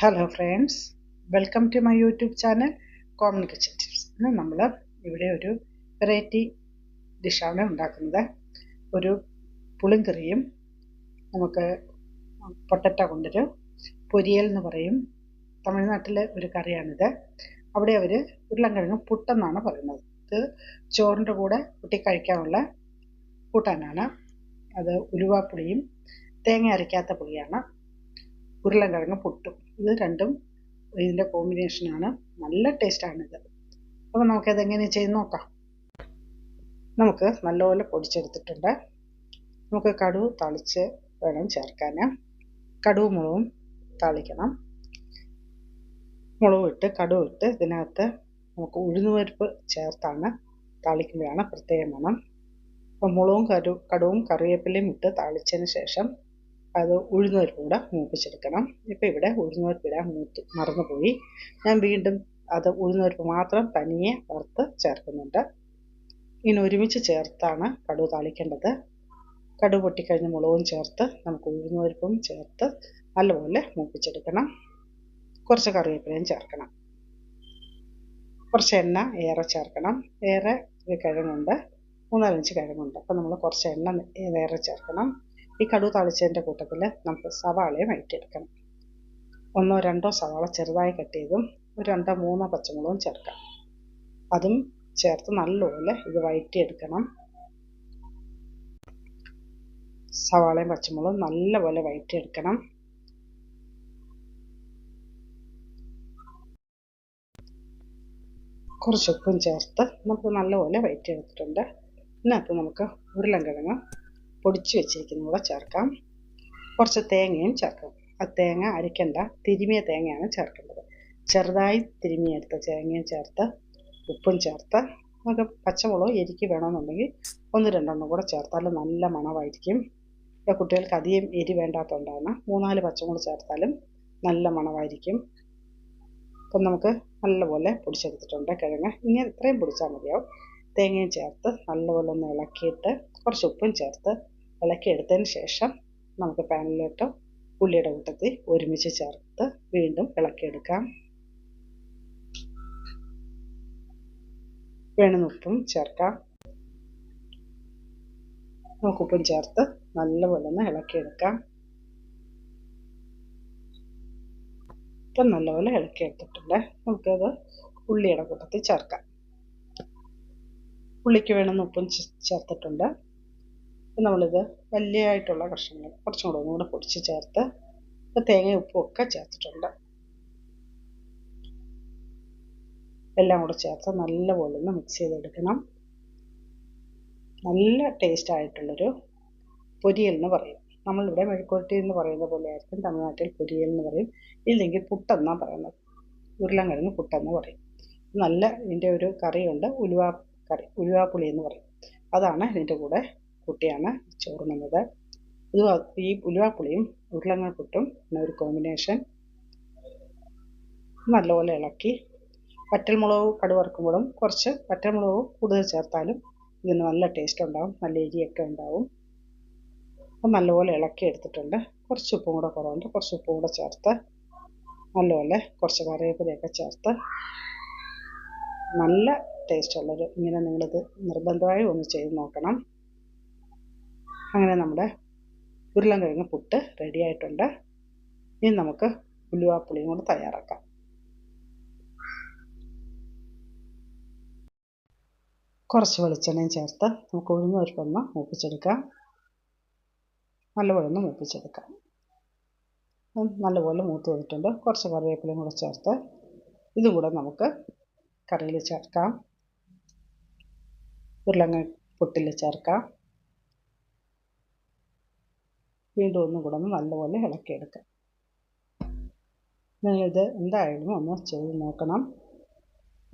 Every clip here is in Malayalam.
Hello friends welcome to my YouTube channel common kitchen tips ഇന്ന് നമ്മൾ ഇവിടെ ഒരു വെറൈറ്റി ഡിഷാണ് ഉണ്ടാക്കുന്നത്. ഒരു പുളിങ്കറിയും നമുക്ക് പൊട്ടറ്റ കൊണ്ടൊരു പൊരിയൽ എന്ന് പറയും. തമിഴ്നാട്ടിലെ ഒരു കറിയാണിത്. അവിടെ അവർ ഉരുളൻകിഴങ്ങ് പുട്ടെന്നാണ് പറയുന്നത്. ഇത് ചോറിന്റെ കൂടെ കുട്ടി കഴിക്കാനുള്ള കൂട്ടാനാണ്. അത് ഉലുവാപ്പുളിയും തേങ്ങ അരയ്ക്കാത്ത പുളിയാണ്. ഉരുളൻകിഴങ്ങ് പുട്ടും. ഇത് രണ്ടും ഇതിന്റെ കോമ്പിനേഷനാണ് നല്ല ടേസ്റ്റാണിത് അപ്പോൾ നമുക്കത് എങ്ങനെ ചെയ്ത് നോക്കാം. നമുക്ക് നല്ലപോലെ പൊടിച്ചെടുത്തിട്ടുണ്ട്. നമുക്ക് കടുവ് തളിച്ച് വേണം ചേർക്കാൻ കടുവ് മുളകും തളിക്കണം. മുളകും ഇട്ട് കടുവ് ഇട്ട് ഇതിനകത്ത് നമുക്ക് ഉഴുന്നുപരിപ്പ് ചേർത്താണ് താളിക്കുമ്പോഴാണ് പ്രത്യേകം വേണം. അപ്പോൾ മുളകും കരു കടുവും കറിവേപ്പിലയും ഇട്ട് താളിച്ചതിന് ശേഷം അത് ഉഴുന്നുപരിപ്പ് കൂടെ മൂപ്പിച്ചെടുക്കണം. ഇപ്പോൾ ഇവിടെ ഉഴുന്നുപരിപ്പ് ഇടാൻ മൂത്ത് മറന്നുപോയി. ഞാൻ വീണ്ടും അത് ഉഴുന്നുപരിപ്പ് മാത്രം തനിയെ വറുത്ത് ചേർക്കുന്നുണ്ട്. ഇനി ഒരുമിച്ച് ചേർത്താണ് കടുവ് താളിക്കേണ്ടത്. കടുക് പൊട്ടിക്കഴിഞ്ഞ് മുളകും ചേർത്ത് നമുക്ക് ഉഴുന്നുപരിപ്പും ചേർത്ത് നല്ലപോലെ മൂപ്പിച്ചെടുക്കണം. കുറച്ച് കറിവേപ്പിലയും ചേർക്കണം. കുറച്ച് എണ്ണ ഏറെ ചേർക്കണം. ഏറെ കിഴങ്ങുണ്ട്. മൂന്നാലഞ്ച് കിഴങ്ങുണ്ട്. അപ്പോൾ നമ്മൾ കുറച്ച് എണ്ണ ഏറെ ചേർക്കണം. ഈ കടു താളിച്ചതിന്റെ കൂട്ടത്തിൽ നമുക്ക് സവാളയും വഴറ്റിയെടുക്കണം. ഒന്നോ രണ്ടോ സവാള ചെറുതായി കട്ട് ചെയ്തും ഒരു രണ്ടോ മൂന്നോ പച്ചമുളകും ചേർക്കാം. അതും ചേർത്ത് നല്ലപോലെ ഇത് വഴറ്റിയെടുക്കണം. സവാളയും പച്ചമുളകും നല്ലപോലെ വഴറ്റിയെടുക്കണം. കുറച്ച് ഉപ്പും ചേർത്ത് നമുക്ക് നല്ലപോലെ വഴറ്റിയെടുത്തിട്ടുണ്ട്. ഇതിനകത്ത് നമുക്ക് ഉരുളൻകിഴങ്ങ് പൊടിച്ച് വെച്ചിരിക്കുന്ന കൂടെ ചേർക്കാം. കുറച്ച് തേങ്ങയും ചേർക്കാം. ആ തേങ്ങ അരയ്ക്കണ്ട. തിരുമിയ തേങ്ങയാണ് ചേർക്കേണ്ടത്. ചെറുതായി തിരുമിയെടുത്ത തേങ്ങയും ചേർത്ത് ഉപ്പും ചേർത്ത് നമുക്ക് പച്ചമുളക് എരിക്ക് വേണമെന്നുണ്ടെങ്കിൽ ഒന്ന് രണ്ടെണ്ണം കൂടെ ചേർത്താലും നല്ല മണമായിരിക്കും. കുട്ടികൾക്ക് അധികം എരി വേണ്ടാത്തതുകൊണ്ടാണ് മൂന്നാൽ പച്ചമുളക് ചേർത്താലും നല്ല മണമായിരിക്കും. അപ്പം നമുക്ക് നല്ലപോലെ പൊടിച്ചെടുത്തിട്ടുണ്ട് കിഴങ്ങ്. ഇങ്ങനെ ഇത്രയും പൊടിച്ചാൽ മതിയാവും. തേങ്ങയും ചേർത്ത് നല്ലപോലെ ഒന്ന് ഇളക്കിയിട്ട് കുറച്ച് ഉപ്പും ചേർത്ത് ഇളക്കിയെടുത്തതിന് ശേഷം നമുക്ക് പാനിലിട്ട് ഉള്ളിയുടെ കൂട്ടത്തിൽ ഒരുമിച്ച് ചേർത്ത് വീണ്ടും ഇളക്കിയെടുക്കാം വേണമെന്ന് ഉപ്പും ചേർക്കാം. നമുക്ക് ഉപ്പും ചേർത്ത് നല്ലപോലെ ഒന്ന് ഇളക്കിയെടുക്കാം ഇപ്പം നല്ലപോലെ ഇളക്കിയെടുത്തിട്ടുണ്ട് നമുക്കത് ഉള്ളിയുടെ കൂട്ടത്തിൽ ചേർക്കാം. ഉള്ളിക്ക് വേണമെന്ന് ഉപ്പും ചേർത്തിട്ടുണ്ട്. നമ്മളിത് വലിയതായിട്ടുള്ള കഷ്ണങ്ങൾ കുറച്ചും കൂടെ ഒന്നും കൂടെ പൊടിച്ച് ചേർത്ത് തേങ്ങയും ഉപ്പും ഒക്കെ ചേർത്തിട്ടുണ്ട്. എല്ലാം കൂടെ ചേർത്ത് നല്ലപോലെ ഒന്ന് മിക്സ് ചെയ്തെടുക്കണം. നല്ല ടേസ്റ്റ് ആയിട്ടുള്ളൊരു പൊരിയൽ എന്ന് പറയും. നമ്മളിവിടെ മെഴുക്കുവരട്ടി എന്ന് പറയുന്ന പോലെ ആയിരിക്കും തമിഴ്നാട്ടിൽ പൊരിയൽ എന്ന് പറയും. ഇല്ലെങ്കിൽ പുട്ടെന്നാണ് പറയുന്നത്. ഉരുളൻകിഴങ്ങ് പുട്ടെന്ന് പറയും. നല്ല ഇതിന്റെ ഒരു കറിയുണ്ട്. ഉലുവ കറി ഉലുവാപ്പുളി എന്ന് പറയും. അതാണ് ഇതിന്റെ കൂടെ കൂട്ടിയാണ് ചോറുണ്ണുന്നത്. ഇത് ഈ ഉലുവാപ്പുളിയും ഉരുളങ്ങ പുട്ടും പിന്നെ ഒരു കോമ്പിനേഷൻ നല്ലപോലെ ഇളക്കി വറ്റൽമുളക് കടുവറക്കുമ്പോഴും കുറച്ച് വറ്റൽമുളക് കൂടുതൽ ചേർത്താലും ഇതിന് നല്ല ടേസ്റ്റ് ഉണ്ടാവും നല്ല എരിയൊക്കെ ഉണ്ടാവും. അപ്പം നല്ലപോലെ ഇളക്കി എടുത്തിട്ടുണ്ട്. കുറച്ച് ഉപ്പും കൂടെ കുറവുണ്ട്. കുറച്ച് ഉപ്പും കൂടെ ചേർത്ത് നല്ലപോലെ കുറച്ച് കറിവേപ്പിലയൊക്കെ ചേർത്ത് നല്ല ടേസ്റ്റുള്ളൊരു ഇങ്ങനെ നിങ്ങളിത് നിർബന്ധമായും ഒന്ന് ചെയ്ത് നോക്കണം. അങ്ങനെ നമ്മുടെ ഉരുളൻകിഴങ്ങ് പുട്ട് റെഡി ആയിട്ടുണ്ട്. ഇനി നമുക്ക് ഉലുവാപ്പുളിയും കൂടെ തയ്യാറാക്കാം. കുറച്ച് വെളിച്ചെണ്ണയും ചേർത്ത് നമുക്ക് ഉഴുന്ന് പരിപ്പൊന്ന് മൂപ്പിച്ചെടുക്കാം. നല്ലപോലെ ഒന്ന് മൂപ്പിച്ചെടുക്കാം. നല്ലപോലെ മൂത്ത് വന്നിട്ടുണ്ട്. കുറച്ച് കറിവേപ്പിലയും കൂടെ ചേർത്ത് ഇതും കൂടെ നമുക്ക് കറിയിൽ ചേർക്കാം. ഉരുളങ്ങ പൊട്ടിൽ ചേർക്കാം. വീണ്ടും ഒന്നും കൂടെ ഒന്ന് നല്ലപോലെ ഇളക്കിയെടുക്കാം. നിങ്ങളിത് എന്തായാലും ഒന്ന് ചെയ്ത് നോക്കണം.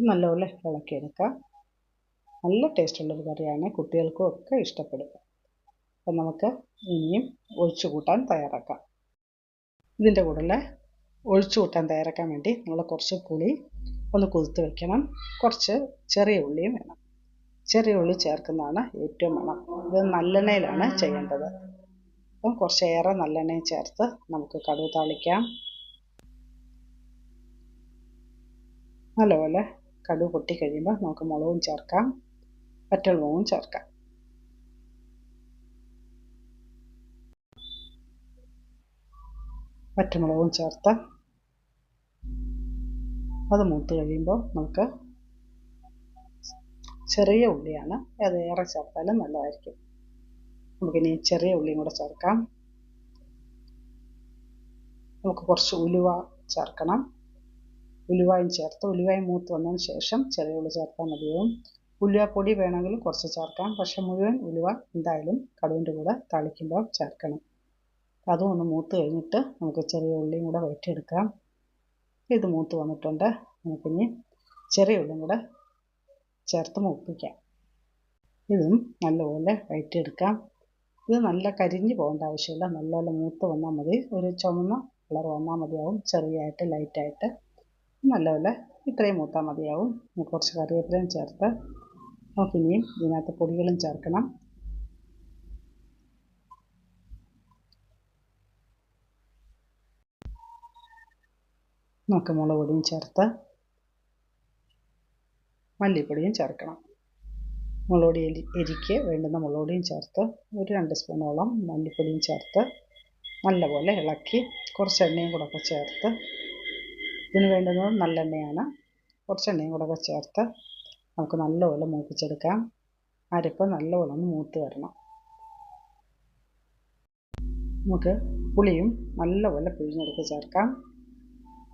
നല്ലപോലെ ഇളക്കിയെടുക്കാം. നല്ല ടേസ്റ്റുള്ളൊരു കറിയാണ് കുട്ടികൾക്കും ഒക്കെ ഇഷ്ടപ്പെടും അപ്പം നമുക്ക് ഇനിയും ഒഴിച്ചു കൂട്ടാൻ തയ്യാറാക്കാം. ഇതിന്റെ കൂടെ ഒഴിച്ചു കൂട്ടാൻ തയ്യാറാക്കാൻ വേണ്ടി നമ്മൾ കുറച്ച് പുളി ഒന്ന് കുതിർത്ത് വെക്കണം. കുറച്ച് ചെറിയ ഉള്ളിയും വേണം. ചെറിയ ഉള്ളി ചേർക്കുന്നതാണ് ഏറ്റവും വേണം. ഇത് നല്ലെണ്ണയിലാണ് ചെയ്യേണ്ടത്. അപ്പം കുറച്ചേറെ നല്ലെണ്ണയും ചേർത്ത് നമുക്ക് കടുക് താളിക്കാം. നല്ലപോലെ കടുക് പൊട്ടി കഴിയുമ്പോൾ നമുക്ക് മുളകും ചേർക്കാം. പച്ചമുളകും ചേർക്കാം. പച്ചമുളകും ചേർത്ത് അത് മൂത്ത് കഴിയുമ്പോൾ നമുക്ക് ചെറിയ ഉള്ളിയാണ്. അത് ഏറെ ചേർത്താലും നല്ലതായിരിക്കും. നമുക്കിനി ചെറിയ ഉള്ളിയും കൂടെ ചേർക്കാം. നമുക്ക് കുറച്ച് ഉലുവ ചേർക്കണം. ഉലുവായും ചേർത്ത് ഉലുവായും മൂത്ത് വന്നതിന് ശേഷം ചെറിയ ഉള്ളി ചേർത്താൽ മതിയാവും. ഉലുവപ്പൊടി വേണമെങ്കിൽ കുറച്ച് ചേർക്കാം. പക്ഷെ മുഴുവൻ ഉലുവ എന്തായാലും കടുവിന്റെ കൂടെ തളിക്കുമ്പോൾ ചേർക്കണം. അതും ഒന്ന് മൂത്ത് കഴിഞ്ഞിട്ട് നമുക്ക് ചെറിയ ഉള്ളിയും കൂടെ വയറ്റിയെടുക്കാം ഇത് മൂത്ത് വന്നിട്ടുണ്ട്. നമുക്കിനി ചെറിയ ഉള്ളിയും കൂടെ ചേർത്ത് മൂപ്പിക്കാം. ഇതും നല്ലപോലെ വഴറ്റിയെടുക്കാം. ഇത് നല്ല കരിഞ്ഞു പോകേണ്ട ആവശ്യമില്ല. നല്ലപോലെ മൂത്ത് വന്നാൽ മതി. ഒരു ചുമന്ന കളർ വന്നാൽ മതിയാവും. ചെറിയായിട്ട് ലൈറ്റായിട്ട്. നല്ലപോലെ ഇത്രയും മൂത്താൽ മതിയാവും. കുറച്ച് കറിവേപ്പിലയും ചേർത്ത് നമുക്കിനിയും ഇതിനകത്ത് പൊടികളും ചേർക്കണം. നമുക്ക് മുളക് പൊടിയും ചേർത്ത് മല്ലിപ്പൊടിയും ചേർക്കണം. മുളക് പൊടി എരി എരിക്ക് വേണ്ടുന്ന മുളകുപൊടിയും ചേർത്ത് ഒരു രണ്ട് സ്പൂണോളം മല്ലിപ്പൊടിയും ചേർത്ത് നല്ലപോലെ ഇളക്കി കുറച്ച് എണ്ണയും കൂടെ ഒക്കെ ചേർത്ത് ഇതിന് വേണ്ടുന്നത് നല്ലെണ്ണയാണ് കുറച്ച് എണ്ണയും കൂടെ ഒക്കെ ചേർത്ത് നമുക്ക് നല്ലപോലെ മൂപ്പിച്ചെടുക്കാം. അരപ്പ് നല്ലപോലെ ഒന്ന് മൂത്ത് വരണം. നമുക്ക് പുളിയും നല്ലപോലെ പിഴിഞ്ഞെടുത്ത് ചേർക്കാം.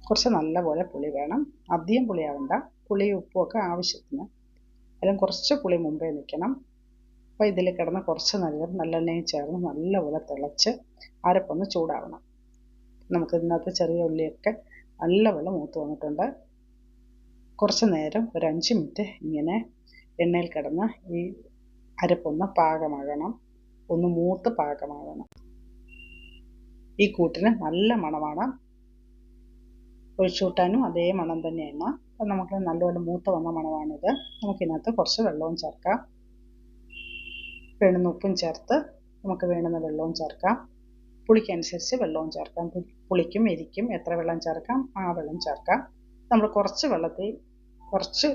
കുറച്ച് നല്ലപോലെ പുളി വേണം. അധികം പുളിയാവണ്ട. പുളിയും ഉപ്പുമൊക്കെ ആവശ്യത്തിന് അതിലും കുറച്ച് പുളി മുമ്പേ നിൽക്കണം. അപ്പോൾ ഇതിൽ കിടന്ന് കുറച്ച് നല്ല നല്ലെണ്ണയും ചേർന്ന് നല്ലപോലെ തിളച്ച് അരപ്പൊന്ന് ചൂടാവണം. നമുക്ക് ഇതിനകത്ത് ചെറിയ ഉള്ളിയൊക്കെ നല്ലപോലെ മൂത്ത് വന്നിട്ടുണ്ട്. കുറച്ച് നേരം ഒരു അഞ്ച് മിനിറ്റ് ഇങ്ങനെ എണ്ണയിൽ കിടന്ന് ഈ അരപ്പൊന്ന് പാകമാകണം. ഒന്ന് മൂത്ത് പാകമാകണം. ഈ കൂട്ടിന് നല്ല മണമാണ്. ഒഴിച്ചുകൂട്ടാനും അതേ മണം തന്നെയാണ്. അപ്പം നമുക്ക് നല്ലപോലെ മൂത്ത വന്ന മണമാണിത് നമുക്കിതിനകത്ത് കുറച്ച് വെള്ളവും ചേർക്കാം. വേണ്ടുന്ന ഉപ്പും ചേർത്ത് നമുക്ക് വേണുന്ന വെള്ളവും ചേർക്കാം. പുളിക്കനുസരിച്ച് വെള്ളവും ചേർക്കാം. പുളിക്കും എരിക്കും. എത്ര വെള്ളം ചേർക്കാം? ആ വെള്ളം ചേർക്കാം. നമ്മൾ കുറച്ച് വെള്ളത്തിൽ കുറച്ച്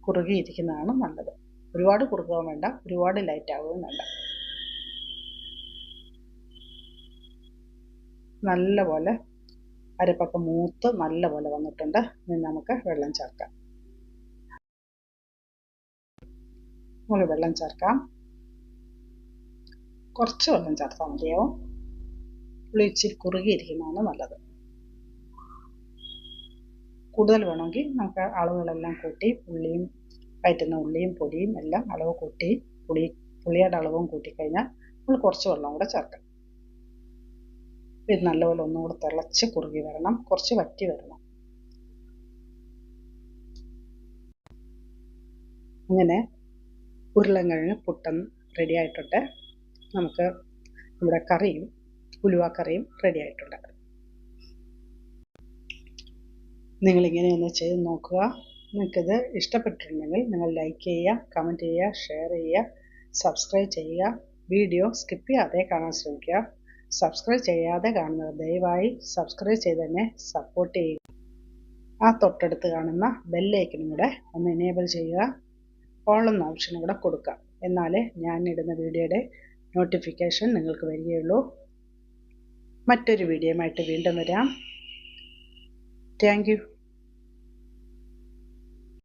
കുറുകിയിരിക്കുന്നതാണ് നല്ലത്. ഒരുപാട് കുറുകാൻ വേണ്ട. ഒരുപാട് ലൈറ്റ് ആവുകയും വേണ്ട. നല്ലപോലെ അരപ്പൊക്കെ മൂത്ത് നല്ലപോലെ വന്നിട്ടുണ്ട്. ഇനി നമുക്ക് വെള്ളം ചേർക്കാം. നമുക്ക് വെള്ളം ചേർക്കാം. കുറച്ച് വെള്ളം ചേർത്താൽ മതിയാവും. പുളി ഇച്ചിരി കുറുകിയിരിക്കുന്നതാണ് നല്ലത്. കൂടുതൽ വേണമെങ്കിൽ നമുക്ക് അളവുകളെല്ലാം കൂട്ടി പുള്ളിയും വയറ്റുന്ന ഉള്ളിയും പൊടിയും എല്ലാം അളവ് കൂട്ടി പുളി പുളിയുടെ അളവും കൂട്ടിക്കഴിഞ്ഞാൽ നമ്മൾ കുറച്ച് വെള്ളം കൂടെ ചേർക്കാം. ഇത് നല്ലപോലെ ഒന്നുകൂടെ തിളച്ച് കുറുകി വരണം. കുറച്ച് വറ്റി വരണം. അങ്ങനെ ഉരുളൻകിഴങ്ങ് പുട്ടൻ റെഡി ആയിട്ടുണ്ട്. നമുക്ക് നമ്മുടെ കറിയും ഉലുവാക്കറിയും കറിയും റെഡി ആയിട്ടുണ്ട്. നിങ്ങളിങ്ങനെ ഒന്ന് ചെയ്ത് നോക്കുക. നിങ്ങൾക്കിത് ഇഷ്ടപ്പെട്ടിട്ടുണ്ടെങ്കിൽ നിങ്ങൾ ലൈക്ക് ചെയ്യുക കമന്റ് ചെയ്യുക ഷെയർ ചെയ്യുക സബ്സ്ക്രൈബ് ചെയ്യുക. വീഡിയോ സ്കിപ്പ് ചെയ്യാതെ കാണാൻ ശ്രമിക്കുക. സബ്സ്ക്രൈബ് ചെയ്യാതെ കാണുന്നവർ ദയവായി സബ്സ്ക്രൈബ് ചെയ്ത് തന്നെ സപ്പോർട്ട് ചെയ്യുക. ആ തൊട്ടടുത്ത് കാണുന്ന ബെല്ലൈക്കനും കൂടെ ഒന്ന് എനേബിൾ ചെയ്യുക. ഓൾ ഓപ്ഷനും കൂടെ കൊടുക്കുക. എന്നാലേ ഞാൻ ഇടുന്ന വീഡിയോയുടെ നോട്ടിഫിക്കേഷൻ നിങ്ങൾക്ക് വരികയുള്ളൂ. മറ്റൊരു വീഡിയോയുമായിട്ട് വീണ്ടും വരാം. താങ്ക്